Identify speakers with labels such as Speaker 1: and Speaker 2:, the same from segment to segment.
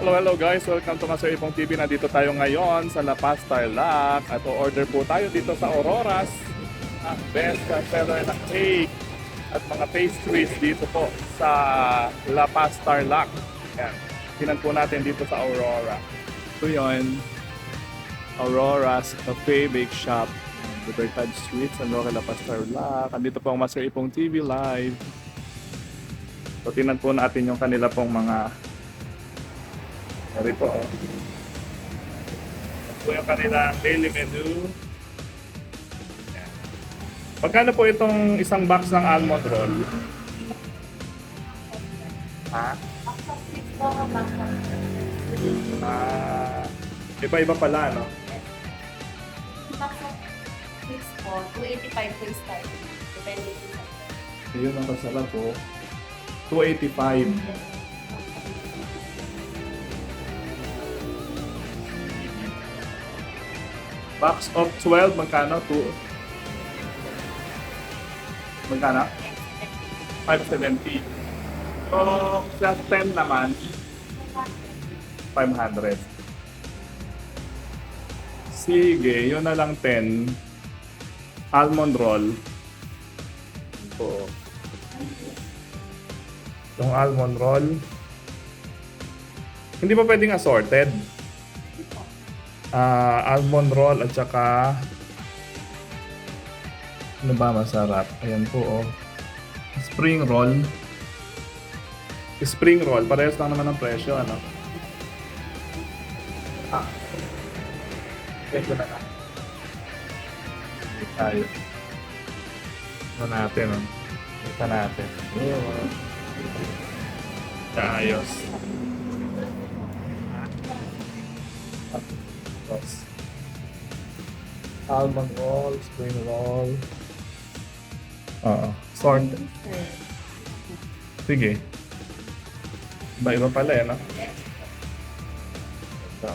Speaker 1: Hello, hello guys. Welcome to Master Ipong TV. Nandito tayo ngayon sa La Paz, Tarlac. At order po tayo dito sa Auroras. Ang best seller na cake at mga pastries dito po sa La Paz, Tarlac. Yan. Tinan po natin dito sa Aurora. Ito yun. Aurora's Cafe Bake Shop. Libertad Street, San Roque, La Paz, Tarlac. Andito po ang Master Ipong TV live. So, tinan po natin yung kanila pong mga Sorry po. oh. Ito po yung kanilang daily menu. Yan. Magkano po itong isang box ng almond roll? Ha? Ah, iba-iba pala, no?
Speaker 2: Fix po, 285 po yung start. Depende po sa
Speaker 1: Yun ang kasarap po. 285. Box of 12, magkano? 2. Magkano? 570. So, plus 10 naman, 500. Sige, yun na lang 10. Almond roll. Ito. Yung almond roll. Hindi pa pwedeng assorted. Ah, almond roll at saka ano ba masarap? Ayan po oh. Spring roll. Spring roll, parehas lang naman ang presyo, ano? Ah. Ito na lang. Tayo. Ito natin, oh. Ito natin. Ayos. Tapos, almond roll, spring roll. Oo. Sort. Sige. Iba-iba pala eh, no? Ito.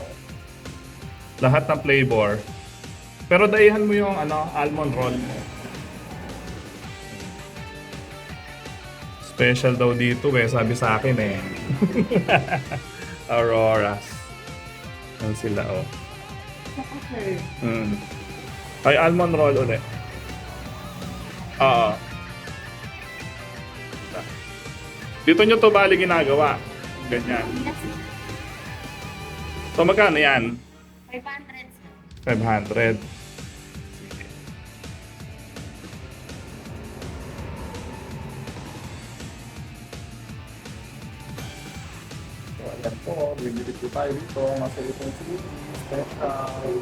Speaker 1: Lahat ng flavor. Pero daihan mo yung ano, almond roll. Special daw dito eh, sabi sa akin eh. Auroras. Yan sila oh. Mm. Ay, almond roll ulit. Oo. Dito nyo to bali ginagawa. Ganyan. So magkano yan?
Speaker 2: 500.
Speaker 1: 500. Po, bibili po tayo dito, masalipong silitis, special,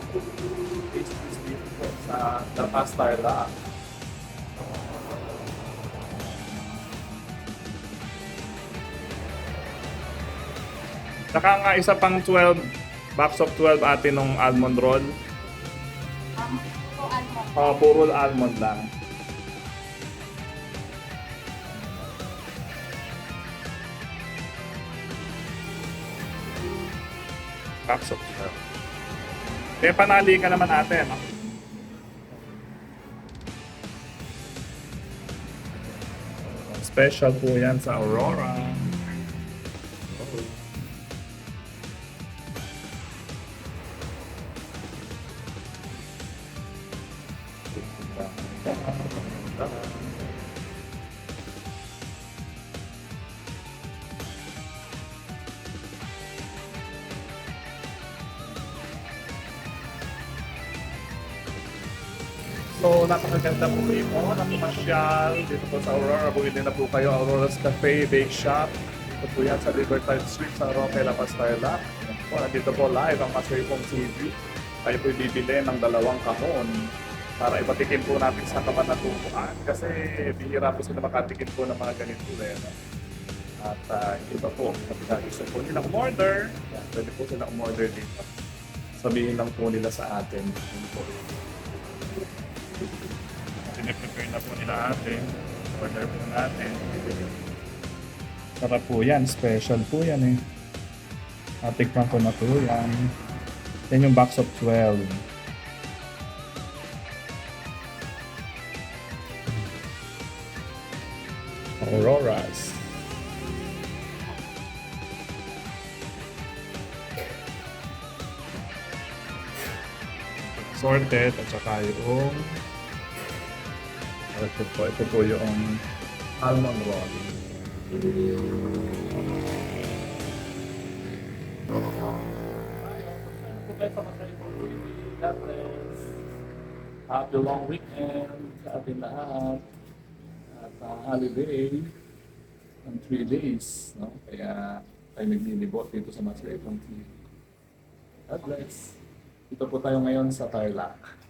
Speaker 1: pastries dito po sa The Pastar La. Saka nga isa pang 12, box of 12 atin ng almond roll.
Speaker 2: Um, po, ano,
Speaker 1: Oh, puro almond lang. Box of 12. Kaya panali ka naman ate, no? Special po yan sa Aurora. So, napakaganda po ito na pumasyal dito po sa Aurora. Bumili na po kayo Aurora's Cafe Bake Shop. Ito po yan sa Libertad Street sa Roque, La Paz, Tarlac. Po, nandito po live ang Master Pong TV. Tayo po bibili ng dalawang kahon para ipatikin po natin sa kabanatuan kasi bihira po sila makatikin po ng mga ganito no? At uh, iba po, kapag gusto po nilang umorder, yan, pwede po sila umorder dito. Sabihin lang po nila sa atin. Yun po. Piniprepare na po nila atin. Order po natin. Tara po yan. Special po yan eh. Natikman ko na po yan. Yan yung box of 12. Auroras. sorted at saka yung ito po, ito po yung almond roll. Happy long weekend sa ating lahat. At uh, holiday ng 3 days. No? Kaya tayo naglilibot dito sa Mas TV. God bless. Dito po tayo ngayon sa Tarlac.